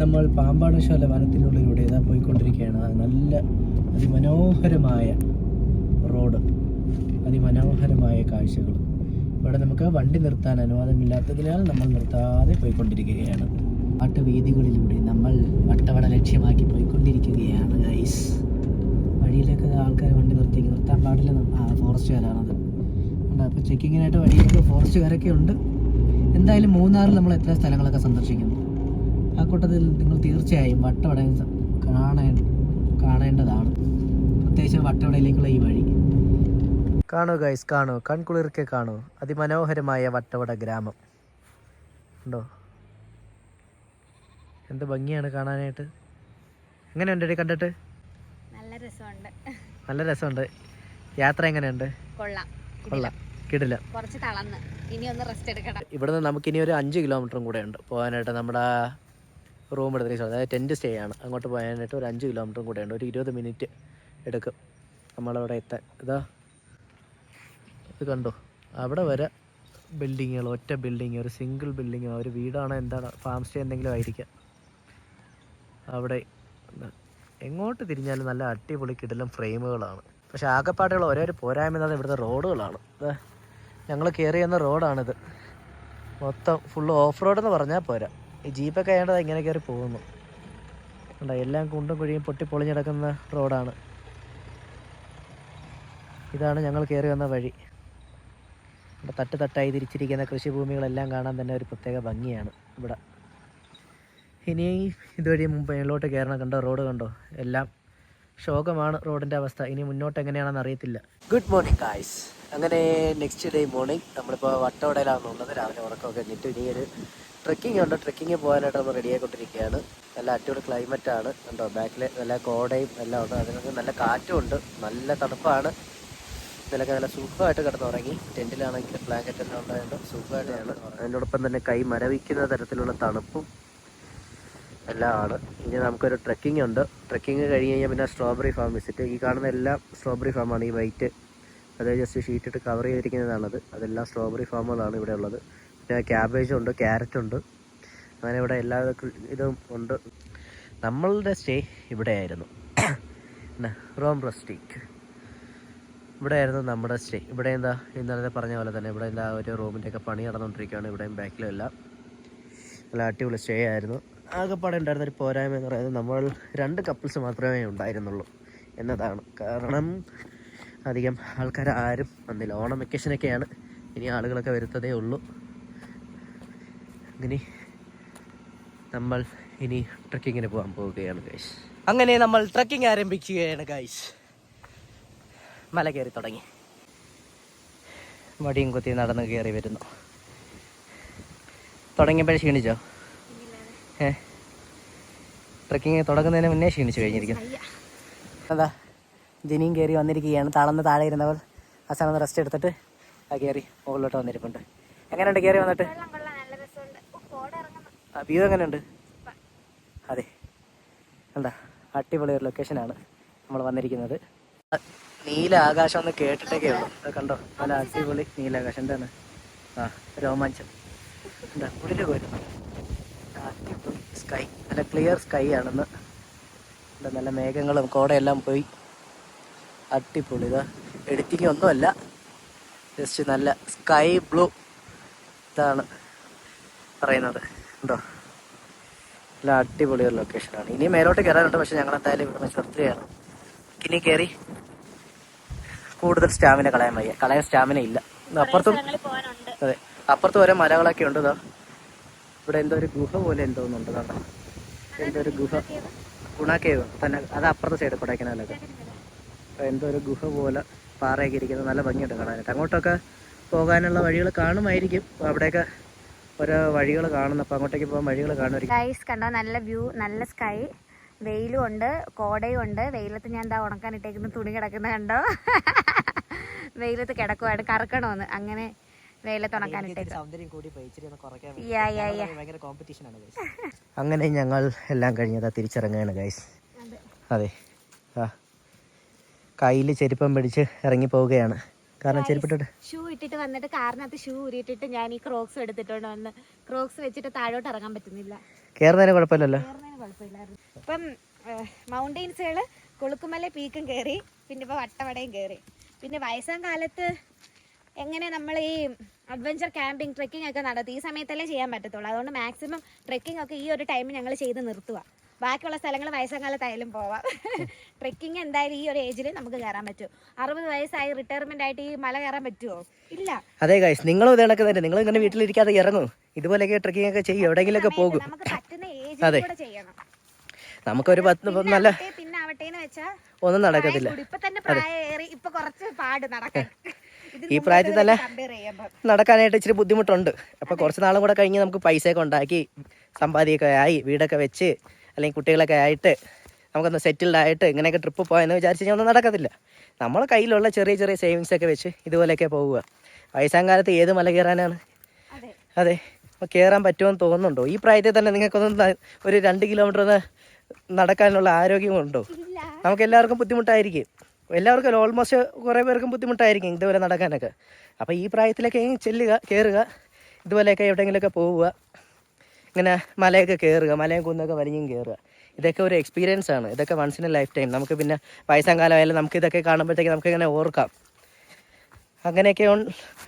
നമ്മൾ പാമ്പാടശാല വനത്തിനുള്ളിലൂടെ ഇതാ പോയിക്കൊണ്ടിരിക്കുകയാണ്. നല്ല അതിമനോഹരമായ റോഡ്. അതിമനോഹരമായ കാഴ്ചകൾ. ഇവിടെ നമുക്ക് വണ്ടി നിർത്താൻ അനുവാദമില്ലാത്തതിനാൽ നമ്മൾ നിർത്താതെ പോയിക്കൊണ്ടിരിക്കുകയാണ്. പാട്ടുവേദികളിലൂടെ നമ്മൾ വട്ടവട ലക്ഷ്യമാക്കി പോയിക്കൊണ്ടിരിക്കുകയാണ് ഗൈസ് വഴിയിലൊക്കെ ആൾക്കാർ വണ്ടി നിർത്തി നിർത്താൻ പാടില്ല. ഫോറസ്റ്റുകാരാണത്. അപ്പോൾ ചെക്കിങ്ങിനായിട്ട് വഴിയിലൊക്കെ ഫോറസ്റ്റുകാരൊക്കെ ഉണ്ട്. എന്തായാലും മൂന്നാറിൽ നമ്മൾ എത്ര സ്ഥലങ്ങളൊക്കെ സന്ദർശിക്കുന്നു? ആ കൂട്ടത്തിൽ നിങ്ങൾ തീർച്ചയായും വട്ടവട കാണേ കാണേണ്ടതാണ്. പ്രത്യേകിച്ച് വട്ടവടയിലേക്കുള്ള ഈ വഴി. കാണൂ ഗൈസ് കാണൂ. കൺകുളിർക്കെ കാണൂ. അതിമനോഹരമായ വട്ടവട ഗ്രാമം. ഉണ്ടോ? എന്ത് ഭംഗിയാണ് കാണാനായിട്ട്? എങ്ങനെയുണ്ട് കണ്ടിട്ട്? നല്ല രസമുണ്ട്. നല്ല രസമുണ്ട്. യാത്ര എങ്ങനെയുണ്ട്? കൊള്ളാം. കൊള്ളാം. കിടില. കുറച്ച് തളർന്ന്. ഇനി ഒന്ന് റെസ്റ്റ് എടുക്കണം. ഇവിടുന്ന് നമുക്കിനി ഒരു അഞ്ച് കിലോമീറ്ററും കൂടെ ഉണ്ട് പോകാനായിട്ട് നമ്മുടെ റൂം എടുത്ത ശേഷം അതായത് ടെന്റ് സ്റ്റേ ആണ്. അങ്ങോട്ട് പോകാനായിട്ട് ഒരു അഞ്ച് കിലോമീറ്റർ കൂടെ ഉണ്ട്. ഒരു ഇരുപത് മിനിറ്റ് എടുക്കും. നമ്മളവിടെ എത്താൻ. ഇതാ. ഇത് കണ്ടോ? അവിടെ വരെ ബിൽഡിങ്ങുകൾ ഒറ്റ ബിൽഡിങ് ഒരു സിംഗിൾ ബിൽഡിങ് ഒരു വീടാണോ എന്താണ് ഫാം സ്റ്റേ എന്തെങ്കിലും ആയിരിക്കാം. അവിടെ എങ്ങോട്ട് തിരിഞ്ഞാലും നല്ല അടിപൊളി കിടലും ഫ്രെയിമുകളാണ്. പക്ഷേ ആകെപ്പാടുള്ള ഒരേ ഒരു പോരായ്മ എന്നാണ് ഇവിടുത്തെ റോഡുകളാണ്. ഞങ്ങൾ കയറി വന്ന റോഡാണിത്. മൊത്തം ഫുള്ള് ഓഫ് റോഡ് എന്ന് പറഞ്ഞാൽ പോരാ. ഈ ജീപ്പൊക്കെ ആയതുകൊണ്ട് ഇങ്ങനെ കയറി പോകുന്നു. കണ്ടോ എല്ലാം കുണ്ടും കുഴിയും പൊട്ടി പൊളിഞ്ഞിടക്കുന്ന റോഡാണ്. ഇതാണ് ഞങ്ങൾ കയറി വന്ന വഴി. ഇവിടെ തട്ട് തട്ടായി തിരിച്ചിരിക്കുന്ന കൃഷിഭൂമികളെല്ലാം കാണാൻ തന്നെ ഒരു പ്രത്യേക ഭംഗിയാണ് ഇവിടെ. ഇനി ഇതുവഴി മുമ്പ് മേലോട്ട് കയറണം. കണ്ടോ റോഡ് കണ്ടോ? എല്ലാം ശോകമാണ് റോഡിന്റെ അവസ്ഥ. ഇനി മുന്നോട്ട് എങ്ങനെയാണെന്ന് അറിയത്തില്ല. ഗുഡ് മോർണിംഗ് കായ്സ് അങ്ങനെ നെക്സ്റ്റ് ഡേ മോർണിംഗ് നമ്മളിപ്പോൾ വട്ടവടയിലാണുള്ളത് രാവിലെ ഉറക്കമൊക്കെ കഴിഞ്ഞിട്ട് ഇനി ഒരു ട്രെക്കിംഗ് ഉണ്ട്. ട്രക്കിംഗ് പോകാനായിട്ട് നമ്മൾ റെഡി ആയിക്കൊണ്ടിരിക്കുകയാണ്. നല്ല അടിപൊളി ക്ലൈമറ്റ് ആണ്. കണ്ടോ? ബാക്കിൽ നല്ല കോടയും എല്ലാം ഉണ്ട്. അതിനൊക്കെ നല്ല കാറ്റും ഉണ്ട്. നല്ല തണുപ്പാണ്. ഇതിലൊക്കെ നല്ല സുഖമായിട്ട് കിടന്നുറങ്ങി. ടെന്റിലാണെങ്കിൽ ബ്ലാങ്കറ്റ് എല്ലാം ഉണ്ടായതുകൊണ്ട് സുഖമായിട്ടാണ്. അതിനോടൊപ്പം തന്നെ കൈ മരവിക്കുന്ന തരത്തിലുള്ള തണുപ്പും എല്ലാം ആണ്. ഇനി നമുക്കൊരു ട്രക്കിംഗ് ഉണ്ട്. ട്രക്കിംഗ് കഴിഞ്ഞ് കഴിഞ്ഞാൽ പിന്നെ സ്ട്രോബെറി ഫാം വിസിറ്റ് ഈ കാണുന്ന എല്ലാം സ്ട്രോബെറി ഫാമാണ് ഈ വൈറ്റ് അതായത് ജസ്റ്റ് ഷീറ്റ് ഇട്ട് കവർ ചെയ്തിരിക്കുന്നതാണത്. അതെല്ലാം സ്ട്രോബെറി ഫാമുകളാണ് ഇവിടെ ഉള്ളത്. പിന്നെ ക്യാബേജ് ഉണ്ട് ക്യാരറ്റ് ഉണ്ട്. അങ്ങനെ ഇവിടെ എല്ലാ ഇതും ഉണ്ട്. നമ്മളുടെ സ്റ്റേ ഇവിടെയായിരുന്നു. പിന്നെ റോം ഇവിടെ ഇവിടെയായിരുന്നു നമ്മുടെ സ്റ്റേ ഇവിടെ എന്താ ഇന്നലത്തെ പറഞ്ഞ പോലെ തന്നെ ഇവിടെ എന്താ ഒരു റൂമിന്റെയൊക്കെ പണി നടന്നുകൊണ്ടിരിക്കുകയാണ്. ഇവിടെയും ബാക്കിലും എല്ലാം. നല്ല അടിപൊളി സ്റ്റേ ആയിരുന്നു. ആകെപ്പാടെ ഉണ്ടായിരുന്ന ഒരു പോരായ്മ എന്ന് പറയുന്നത് നമ്മൾ രണ്ട് കപ്പിൾസ് മാത്രമേ ഉണ്ടായിരുന്നുള്ളൂ എന്നതാണ്. കാരണം അധികം ആൾക്കാർ ആരും വന്നില്ല. ഓണം വെക്കേഷനൊക്കെയാണ് ഇനി ആളുകളൊക്കെ വരുത്തതേ ഉള്ളൂ. അങ്ങനെ നമ്മൾ ഇനി ട്രക്കിങ്ങിന് പോകാൻ പോവുകയാണ് ഗൈസ് അങ്ങനെ നമ്മൾ ട്രക്കിംഗ് ആരംഭിക്കുകയാണ് ഗൈസ് മല കയറി തുടങ്ങി. വടിയും കുത്തി നടന്ന് കയറി വരുന്നു. തുടങ്ങിയപ്പോഴേ ക്ഷീണിച്ചോ? ഏ? ട്രക്കിങ് തുടങ്ങുന്നതിന് മുന്നേ ക്ഷീണിച്ചു കഴിഞ്ഞിരിക്കുന്നു. അതാ ജിനിയും കയറി വന്നിരിക്കുകയാണ്. തളന്ന് താഴെ ഇരുന്നവർ ആ സമയം റെസ്റ്റ് എടുത്തിട്ട് ആ കയറി മുകളിലോട്ട് വന്നിരിപ്പുണ്ട്. എങ്ങനെയുണ്ട് കയറി വന്നിട്ട് കൊള്ളാം കൊള്ളാം നല്ല രസമുണ്ട് ഓ, കോട ഇറങ്ങുന്നു ആ വ്യൂ എങ്ങനെയുണ്ട്? അതെ. എന്താ അടിപൊളി ഒരു ലൊക്കേഷനാണ് നമ്മൾ വന്നിരിക്കുന്നത്. നീല ആകാശം ഒന്ന് കേട്ടിട്ടൊക്കെ ഉള്ളൂ. അത് കണ്ടോ? നല്ല അടിപൊളി നീലാകാശം എന്താണ്? ആ രോമാഞ്ചം. എന്താ ഉള്ളിൽ പോയിരുന്നു സ്കൈ നല്ല ക്ലിയർ സ്കൈ ആണെന്ന്. എന്താ നല്ല മേഘങ്ങളും കോടയെല്ലാം പോയി. അടിപൊളി. ഇതാ എഡിറ്റിംഗ് ഒന്നുമല്ല. ജസ്റ്റ് നല്ല സ്കൈ ബ്ലൂ ഇതാണ് പറയുന്നത്. ഉണ്ടോ? നല്ല അടിപൊളി ഒരു ലൊക്കേഷനാണ് ഇനി മേലോട്ട് കയറാനുണ്ട് പക്ഷെ ഞങ്ങൾ എന്തായാലും ഇവിടെ നിർത്തുകയാണ് ഇനി കയറി കൂടുതൽ സ്റ്റാമിന കളയാൻ വയ്യ. കളയാൻ സ്റ്റാമിന ഇല്ല. അപ്പുറത്തും അതെ. അപ്പുറത്തും ഓരോ മലകളൊക്കെ ഉണ്ട് ഇതാ. ഇവിടെ എന്തോ ഒരു ഗുഹ പോലെ എന്തോ ഒന്നുണ്ട് കേട്ടോ എന്തോ ഒരു ഗുഹ. ഗുണക്കേവ് തന്നെ അത് അപ്പുറത്തെ സൈഡ് കൊടൈക്കനാലൊക്കെ എന്തോ ഒരു ഗുഹ പോലെ പാറയൊക്കെ ഇരിക്കുന്നത്. നല്ല ഭംഗിയുണ്ട് കാണാനായിട്ട്. അങ്ങോട്ടൊക്കെ പോകാനുള്ള വഴികൾ കാണുമായിരിക്കും. അവിടെയൊക്കെ ഓരോ വഴികൾ കാണുന്നു. അപ്പോൾ അങ്ങോട്ടേക്ക് പോകാൻ വഴികൾ കാണുമായിരിക്കും. ഗൈസ് കണ്ടോ? നല്ല വ്യൂ നല്ല സ്കൈ വെയിലും ഉണ്ട് കോടയും ഉണ്ട്. വെയിലത്ത് ഞാൻ എന്താ ഉണക്കാൻ ഇട്ടേക്കുന്ന തുണി കിടക്കുന്ന കണ്ടോ? വെയിലത്ത് കിടക്കുവാണ് കറക്കണമെന്ന്. അങ്ങനെ അങ്ങനെ ഞങ്ങൾ എല്ലാം കഴിഞ്ഞതാ തിരിച്ചിറങ്ങുകയാണ് ഗൈസ് അതെ. അതെ. ആ കയ്യിൽ ചെരുപ്പം പിടിച്ച് ഇറങ്ങി പോവുകയാണ് കാരണം ചെരുപ്പിട്ടിട്ട്. ഷൂ ഇട്ടിട്ട് വന്നിട്ട് കാറിനകത്ത് ഷൂ ഊരിയിട്ടിട്ട് ഞാൻ ഈ ക്രോക്സ് എടുത്തിട്ടുണ്ട് വന്ന് ക്രോക്സ് വെച്ചിട്ട് താഴോട്ട് ഇറങ്ങാൻ പറ്റുന്നില്ല. കേറുന്നതിന് കുഴപ്പമില്ലല്ലോ. ഇപ്പം മൗണ്ടെയിൻസുകൾ കൊളുക്കുമല പീക്കും കയറി പിന്നെ ഇപ്പോൾ വട്ടവടയും കയറി പിന്നെ വയസ്സാം കാലത്ത് എങ്ങനെ നമ്മൾ ഈ അഡ്വഞ്ചർ ക്യാമ്പിംഗ് ട്രെക്കിംഗ് ഒക്കെ നടത്തി ഈ സമയത്തല്ലേ ചെയ്യാൻ പറ്റത്തുള്ളൂ. അതുകൊണ്ട് മാക്സിമം ട്രെക്കിംഗ് ഒക്കെ ഈ ഒരു ടൈമിൽ ഞങ്ങൾ ചെയ്ത് നിർത്തുക ബാക്കിയുള്ള സ്ഥലങ്ങൾ വയസ്സാം കാലത്തായാലും പോവാം. ട്രെക്കിംഗ് എന്തായാലും ഈ ഒരു ഏജിൽ നമുക്ക് കയറാൻ പറ്റും. അറുപത് വയസ്സായി റിട്ടയർമെന്റ് ആയിട്ട് ഈ മല കയറാൻ പറ്റുമോ ഇല്ല. അതെ ഗൈസ് നിങ്ങളും ഇത് കണക്ക് തന്നെ. നിങ്ങൾ ഇങ്ങനെ വീട്ടിലിരിക്കാതെ ഇറങ്ങും. ഇതുപോലെയൊക്കെ ട്രെക്കിംഗ് ഒക്കെ ചെയ്യും. എവിടെയെങ്കിലും ഒക്കെ പോകും. അതെ. നമുക്കൊരു പത്ത് നല്ല ഒന്നും നടക്കത്തില്ല. ഈ പ്രായത്തിൽ തന്നെ നടക്കാനായിട്ട് ഇച്ചിരി ബുദ്ധിമുട്ടുണ്ട്. അപ്പൊ കുറച്ച് നാളും കൂടെ കഴിഞ്ഞ് നമുക്ക് പൈസ ഒക്കെ ഉണ്ടാക്കി സമ്പാദിയൊക്കെ ആയി വീടൊക്കെ വെച്ച് അല്ലെങ്കിൽ കുട്ടികളൊക്കെ ആയിട്ട് നമുക്കൊന്ന് സെറ്റിൽഡ് ആയിട്ട് ഇങ്ങനെയൊക്കെ ട്രിപ്പ് പോയെന്ന് വിചാരിച്ച് കഴിഞ്ഞാൽ ഒന്നും നടക്കത്തില്ല. നമ്മളെ കയ്യിലുള്ള ചെറിയ ചെറിയ സേവിങ്സ് ഒക്കെ വെച്ച് ഇതുപോലെയൊക്കെ പോവുക. വയസ്സാം കാലത്ത് ഏത് മല കയറാനാണ്? അതെ. അപ്പോൾ കയറാൻ പറ്റുമെന്ന് തോന്നുന്നുണ്ടോ? ഈ പ്രായത്തിൽ തന്നെ നിങ്ങൾക്കൊന്നും ഒരു രണ്ട് കിലോമീറ്റർ നടക്കാനുള്ള ആരോഗ്യമുണ്ടോ? നമുക്ക് എല്ലാവർക്കും ബുദ്ധിമുട്ടായിരിക്കും. എല്ലാവർക്കും ഓൾമോസ്റ്റ് കുറേ പേർക്കും ബുദ്ധിമുട്ടായിരിക്കും ഇതുപോലെ നടക്കാനൊക്കെ. അപ്പോൾ ഈ പ്രായത്തിലൊക്കെ ചെല്ലുക കയറുക ഇതുപോലെയൊക്കെ എവിടെയെങ്കിലുമൊക്കെ പോവുക. ഇങ്ങനെ മലയൊക്കെ കയറുക മലയും കുന്നൊക്കെ വലിഞ്ഞും കയറുക ഇതൊക്കെ ഒരു എക്സ്പീരിയൻസ് ആണ്. ഇതൊക്കെ once in a life time നമുക്ക് പിന്നെ വയസ്സാം കാലമായാലും നമുക്ക് ഇതൊക്കെ കാണുമ്പോഴത്തേക്ക് നമുക്ക് ഇങ്ങനെ ഓർക്കാം. അങ്ങനെയൊക്കെ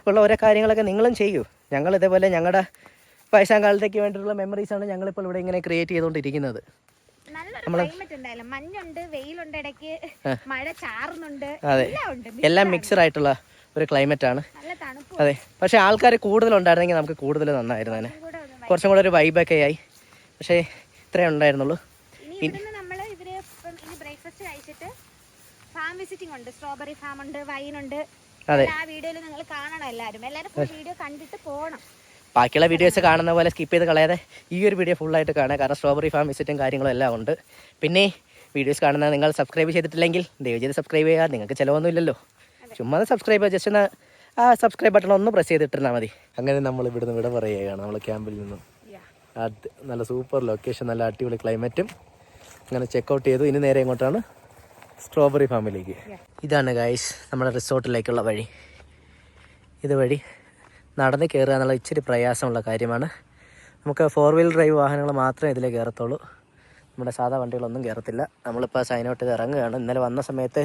ഉള്ള ഓരോ കാര്യങ്ങളൊക്കെ നിങ്ങളും ചെയ്യൂ. ഞങ്ങൾ ഇതേപോലെ ഞങ്ങളുടെ വയസ്സാം കാലത്തേക്ക് വേണ്ടിയിട്ടുള്ള മെമ്മറീസാണ് ഞങ്ങളിപ്പോൾ ഇവിടെ ഇങ്ങനെ ക്രിയേറ്റ് ചെയ്തുകൊണ്ടിരിക്കുന്നത്. എല്ലാം മിക്സഡ് ആയിട്ടുള്ള ഒരു ക്ലൈമറ്റ് ആണ്. അതെ. പക്ഷെ ആൾക്കാർ കൂടുതലുണ്ടായിരുന്നെങ്കിൽ നമുക്ക് കൂടുതൽ നന്നായിരുന്നു കുറച്ചും കൂടെ ഒരു വൈബൊക്കെ ആയി. പക്ഷേ ഇത്രേ ഉണ്ടായിരുന്നുള്ളൂ. ബാക്കിയുള്ള വീഡിയോസ് കാണുന്ന പോലെ സ്കിപ്പ് ചെയ്ത് കളയാതെ ഈ ഒരു വീഡിയോ ഫുള്ളായിട്ട് കാണുക. കാരണം സ്ട്രോബെറി ഫാം വിസിറ്റും കാര്യങ്ങളും എല്ലാം ഉണ്ട്. പിന്നെ വീഡിയോസ് കാണുന്ന നിങ്ങൾ സബ്സ്ക്രൈബ് ചെയ്തിട്ടില്ലെങ്കിൽ ദയവ് ചെയ്ത് സബ്സ്ക്രൈബ് ചെയ്യുക. നിങ്ങൾക്ക് ചിലവൊന്നുമില്ലല്ലോ ചുമ്മാ സബ്സ്ക്രൈബ് ചെയ്യുക. ജസ്റ്റ് ഒന്ന് ആ സബ്സ്ക്രൈബ് ബട്ടൺ ഒന്ന് പ്രസ് ചെയ്തിട്ടിരുന്നാൽ മതി. അങ്ങനെ നമ്മൾ ഇവിടുന്ന് വിട പറയുകയാണ്. നമ്മൾ ക്യാമ്പിൽ നിന്നും. നല്ല സൂപ്പർ ലൊക്കേഷൻ നല്ല അടിപൊളി ക്ലൈമറ്റും അങ്ങനെ ചെക്കൗട്ട് ചെയ്തു. ഇനി നേരെ ഇങ്ങോട്ടാണ് സ്ട്രോബെറി ഫാമിലേക്ക് ഇതാണ് ഗായ്സ് നമ്മുടെ റിസോർട്ടിലേക്കുള്ള വഴി. ഇതുവഴി നടന്ന് കയറുക എന്നുള്ള ഇച്ചിരി പ്രയാസമുള്ള കാര്യമാണ്. നമുക്ക് ഫോർ വീൽ ഡ്രൈവ് വാഹനങ്ങൾ മാത്രമേ ഇതിൽ കയറത്തുള്ളൂ നമ്മുടെ സാധാ വണ്ടികളൊന്നും കയറത്തില്ല നമ്മളിപ്പോൾ സൈനോട്ട് ഔട്ട് ഇറങ്ങുകയാണ്. ഇന്നലെ വന്ന സമയത്ത്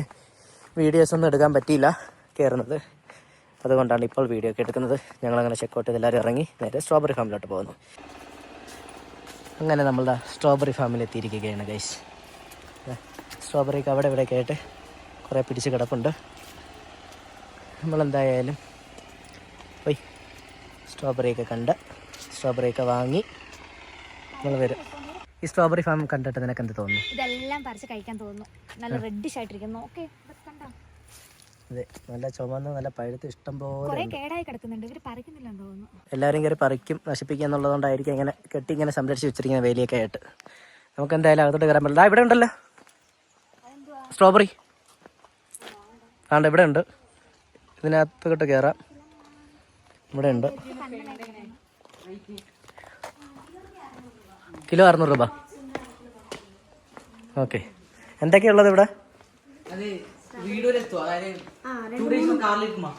വീഡിയോസ് ഒന്നും എടുക്കാൻ പറ്റിയില്ല കയറുന്നത് അതുകൊണ്ടാണ് ഇപ്പോൾ വീഡിയോ ഒക്കെ എടുക്കുന്നത്. ഞങ്ങളങ്ങനെ ചെക്കൗട്ട് ചെയ്ത് എല്ലാവരും ഇറങ്ങി നേരെ സ്ട്രോബെറി ഫാമിലോട്ട് പോകുന്നു. അങ്ങനെ നമ്മളുടെ സ്ട്രോബെറി ഫാമിൽ എത്തിയിരിക്കുകയാണ് ഗൈസ് സ്ട്രോബെറിക്ക് അവിടെ ഇവിടെയൊക്കെ ആയിട്ട് കുറേ പിടിച്ച് കിടപ്പുണ്ട്. നമ്മളെന്തായാലും പോയി സ്ട്രോബെറിയൊക്കെ കണ്ട് സ്ട്രോബെറിയൊക്കെ വാങ്ങി നമ്മൾ വരും. ഈ സ്ട്രോബെറി ഫാം കണ്ടിട്ട് നിനക്ക് എന്ത് തോന്നുന്നു? ഇതെല്ലാം പറിച്ച് കഴിക്കാൻ തോന്നുന്നു. നല്ല റെഡിഷ് ആയിട്ടിരിക്കുന്നു. ഓക്കെ അതെ നല്ല ചുമന്ന് നല്ല പഴുത്ത് ഇഷ്ടം പോലെ കുറെ കേടായി കിടക്കുന്നുണ്ട്. പറിക്കുന്നില്ലെന്ന് തോന്നുന്നു എല്ലാവരും കയറി പറിക്കും നശിപ്പിക്കുക എന്നുള്ളതുകൊണ്ടായിരിക്കും ഇങ്ങനെ കെട്ടി ഇങ്ങനെ സംരക്ഷിച്ച് വെച്ചിരിക്കുന്ന വേലിയൊക്കെ ആയിട്ട്. നമുക്ക് എന്തായാലും അകത്തോട്ട് കയറാൻ പറ്റില്ല. ഇവിടെ ഉണ്ടല്ലോ. സ്ട്രോബെറി ആണ്ട് ഇവിടെ ഉണ്ട്. ഇതിനകത്തോട്ട് കയറാം. ഇവിടെ ഉണ്ട്. കിലോ അറുന്നൂറ് രൂപ. ഓക്കെ. എന്തൊക്കെയുള്ളത് ഇവിടെ? അത് വീഡിയോയിലെത്തും അതായത് ടു ഡേയ്സ് കാറിലിരിക്കുമ്പോ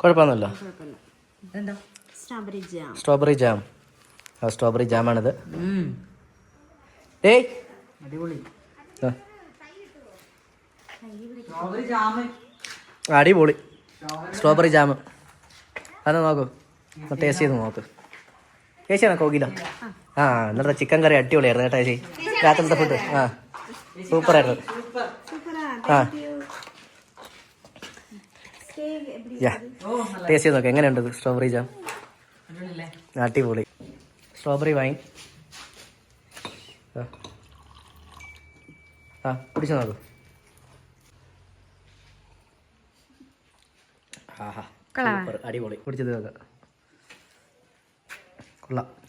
കുഴപ്പമൊന്നുമില്ല. എന്താ? സ്ട്രോബെറി ജാം ആ സ്ട്രോബെറി ജാമാണിത് ഏയ് അടിപൊളി. ആ, സ്ട്രോബെറി ജാമ് അടിപൊളി. സ്ട്രോബെറി ജാം അത് നോക്കൂ. ടേസ്റ്റ് ചെയ്ത് നോക്ക്. ചേച്ചിയാണോ കോകില? ആ. ഇന്നത്തെ ചിക്കൻ കറി അടിപൊളിയായിരുന്നു കേട്ടോ ചേച്ചി. രാത്രിത്തെ ഫുഡ് ആ. സൂപ്പറായിരുന്നു ആ ടേസ്റ്റ് ചെയ്ത് നോക്ക്. എങ്ങനെയുണ്ട് സ്ട്രോബെറി ജാം അടിപൊളി. സ്ട്രോബെറി വൈൻ ആ. കുടിച്ചു നോക്കൂ. ആഹാ അടിപൊളി. കുടിച്ചത് നോക്കാം. കൊള്ളാം.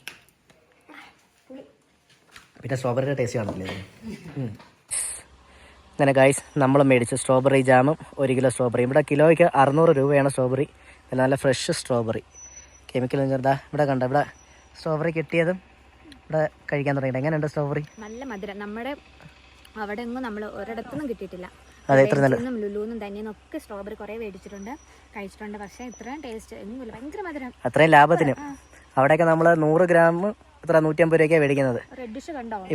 പിന്നെ സ്ട്രോബെറിയുടെ ടേസ്റ്റ് കാണില്ലേ? ഉം. അങ്ങനെ ഗൈസ് നമ്മൾ മേടിച്ച സ്ട്രോബെറി ജാമും ഒരു കിലോ സ്ട്രോബെറി ഇവിടെ കിലോയ്ക്ക് അറുന്നൂറ് രൂപയാണ് സ്ട്രോബെറി നല്ല നല്ല ഫ്രഷ് സ്ട്രോബെറി കെമിക്കൽ ചെറുതാ ഇവിടെ കണ്ട ഇവിടെ സ്ട്രോബെറി കിട്ടിയതും ഇവിടെ കഴിക്കാൻ തുടങ്ങിയിട്ട്. എങ്ങനെയുണ്ട് സ്ട്രോബെറി നല്ല മധുരം. നമ്മുടെ അവിടെ ഒന്നും നമ്മൾ ഒരിടത്തൊന്നും കിട്ടിയിട്ടില്ല. അതെ ഇത്ര നല്ല ലുലുന്നും ലുലുന്നും തന്നെയും ഒക്കെ സ്ട്രോബെറി കുറേ മേടിച്ചിട്ടുണ്ട് കഴിച്ചിട്ടുണ്ട്. പക്ഷേ ഇത്രയും ടേസ്റ്റ് ഒന്നുമില്ല. ഭയങ്കര മധുരം. അത്രയും ലാഭത്തിന്. അവിടെയൊക്കെ നമ്മൾ നൂറ് ഗ്രാം ഇത്ര നൂറ്റി നൂറ്റമ്പത് രൂപയ്ക്കാണ് മേടിക്കുന്നത്.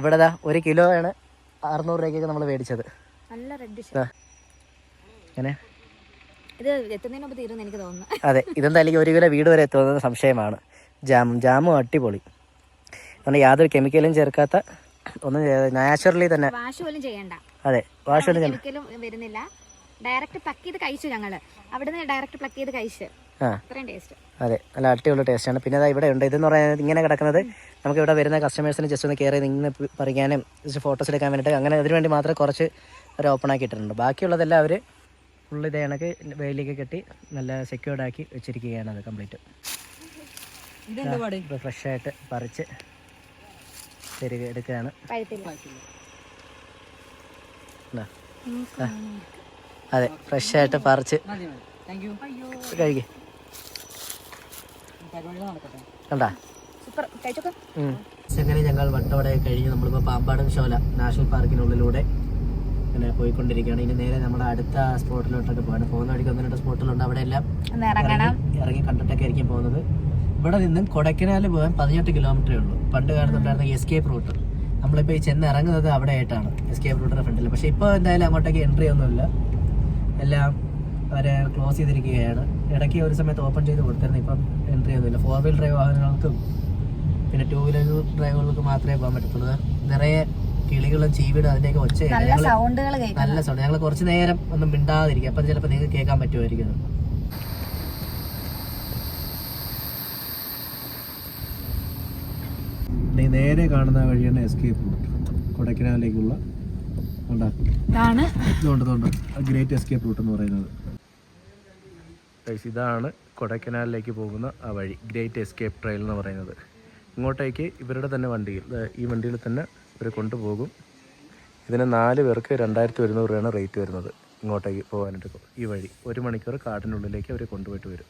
ഇവിടെ ഒരു കിലോ ആണ് അറുന്നൂറ് രൂപയ്ക്കൊക്കെ നമ്മൾ മേടിച്ചത്. നല്ല റെഡിഷ് ദാ. ഇങ്ങനെ ഇത് എത്തുന്നതിന് മുമ്പ് തീരുമെന്ന് എനിക്ക് തോന്നുന്നു. അതെ ഇതെന്തായാലും ഒരു കിലോ വീട് വരെ എത്തുന്നത് സംശയമാണ്. ജാമും ജാമും അടിപൊളി. അതുകൊണ്ട് യാതൊരു കെമിക്കലും ചേർക്കാത്ത ഒന്നും നാച്ചുറലി തന്നെ. വാഷ് പോലും ചെയ്യണ്ട. അതെ വാഷ് പോലും കെമിക്കലും വരുന്നില്ല. ഡയറക്റ്റ് പ്ലക്ക് ചെയ്ത് കഴിച്ചു ഞങ്ങൾ. അവിടുന്ന് ഡയറക്റ്റ് പ്ലക്ക് ചെയ്ത് കഴിച്ച്. ആ. ടേസ്റ്റ് അതെ നല്ല അടിപൊളി ടേസ്റ്റാണ് പിന്നെ അതാ ഇവിടെ ഉണ്ട്. ഇതെന്ന് പറയുന്നത് ഇങ്ങനെ കിടക്കുന്നത് നമുക്ക് ഇവിടെ വരുന്ന കസ്റ്റമേഴ്സിന് ജസ്റ്റ് ഒന്ന് കയറി നിന്ന് പറയാനും പറിക്കാനും ജസ്റ്റ് ഫോട്ടോസ് എടുക്കാൻ വേണ്ടിയിട്ട് അങ്ങനെ അതിനുവേണ്ടി മാത്രമേ കുറച്ച് ഒരു ഓപ്പൺ ആക്കി ഇട്ടിട്ടുണ്ട് ബാക്കിയുള്ളതെല്ലാം അവർ ഫുൾ ഇതേ കണക്ക് വെയിലേക്ക് കെട്ടി നല്ല സെക്യൂർഡ് ആക്കി വെച്ചിരിക്കുകയാണ് അത് കംപ്ലീറ്റ് ഇപ്പോൾ ഫ്രഷ് ആയിട്ട് പറിച്ച് തിരികെ എടുക്കുകയാണ്. അതെ ഫ്രഷ് ആയിട്ട് പറിച്ച് കഴിക്കേ കണ്ടാ? അങ്ങനെ ഞങ്ങൾ വട്ടവട കഴിഞ്ഞ് നമ്മളിപ്പോൾ പാമ്പാടും ഷോല നാഷണൽ പാർക്കിനുള്ളിലൂടെ ഇങ്ങനെ പോയിക്കൊണ്ടിരിക്കുകയാണ്. ഇനി നേരെ നമ്മുടെ അടുത്ത സ്പോട്ടിലോട്ടൊക്കെ പോകാണ് പോകുന്ന വഴിക്ക് ഒന്ന് രണ്ട് സ്പോട്ടിലുണ്ട് അവിടെ എല്ലാം ഇറങ്ങി കണ്ടിട്ടൊക്കെ ആയിരിക്കും പോകുന്നത്. ഇവിടെ നിന്നും കൊടക്കനാൽ പോകാൻ പതിനെട്ട് കിലോമീറ്ററേ ഉള്ളൂ. പണ്ട് കാലത്തുണ്ടായിരുന്ന എസ്കേപ്പ് റൂട്ട് നമ്മളിപ്പോൾ ഈ ചെന്ന് ഇറങ്ങുന്നത് അവിടെ ആയിട്ടാണ് എസ്കേപ്പ് റൂട്ടിന്റെ ഫ്രണ്ടിൽ പക്ഷേ ഇപ്പോൾ എന്തായാലും അങ്ങോട്ടേക്ക് എൻട്രി ഒന്നുമില്ല. എല്ലാം അവരെ ക്ലോസ് ചെയ്തിരിക്കുകയാണ്. ഇടയ്ക്ക് ഒരു സമയത്ത് ഓപ്പൺ ചെയ്ത് കൊടുത്തിരുന്നു. ഇപ്പം എൻട്രി ഒന്നുമില്ല. ഫോർ വീൽ ഡ്രൈവ് വാഹനങ്ങൾക്കും പിന്നെ ടൂ വീലർ ഡ്രൈവറുകൾക്ക് മാത്രമേ പോകാൻ പറ്റത്തുള്ളൂ. നിറയെ കിളികളും ചീവിടും അതിന്റെയൊക്കെ ഒച്ച നല്ല സൗണ്ടുകൾ കേൾക്കും നല്ല സൗണ്ട്. ഞങ്ങൾ കുറച്ച് നേരം ഒന്നും മിണ്ടാതിരിക്കും അപ്പം ചിലപ്പോൾ നിങ്ങൾക്ക് കേൾക്കാൻ പറ്റുമായിരിക്കും. നേരെ കാണുന്ന വഴിയാണ് എസ്കേപ്പ് റൂട്ട് കൊടൈക്കനാലിലേക്കുള്ള ഗ്രേറ്റ് എസ്കേപ്പ് റൂട്ട് എന്ന് പറയുന്നത്. ഇതാണ് കൊടൈക്കനാലിലേക്ക് പോകുന്ന ആ വഴി. ഗ്രേറ്റ് എസ്കേപ്പ് ട്രെയിൽ എന്ന് പറയുന്നത്. ഇങ്ങോട്ടേക്ക് ഇവരുടെ തന്നെ വണ്ടിയിൽ ഈ വണ്ടിയിൽ തന്നെ ഇവർ കൊണ്ടുപോകും. ഇതിന് നാല് പേർക്ക് രണ്ടായിരത്തി ഒരുന്നൂറ് രൂപയാണ് റേറ്റ് വരുന്നത്. ഇങ്ങോട്ടേക്ക് പോകാനായിട്ട്. ഈ വഴി ഒരു മണിക്കൂർ കാടിനുള്ളിലേക്ക് അവർ കൊണ്ടുപോയിട്ട് വരും.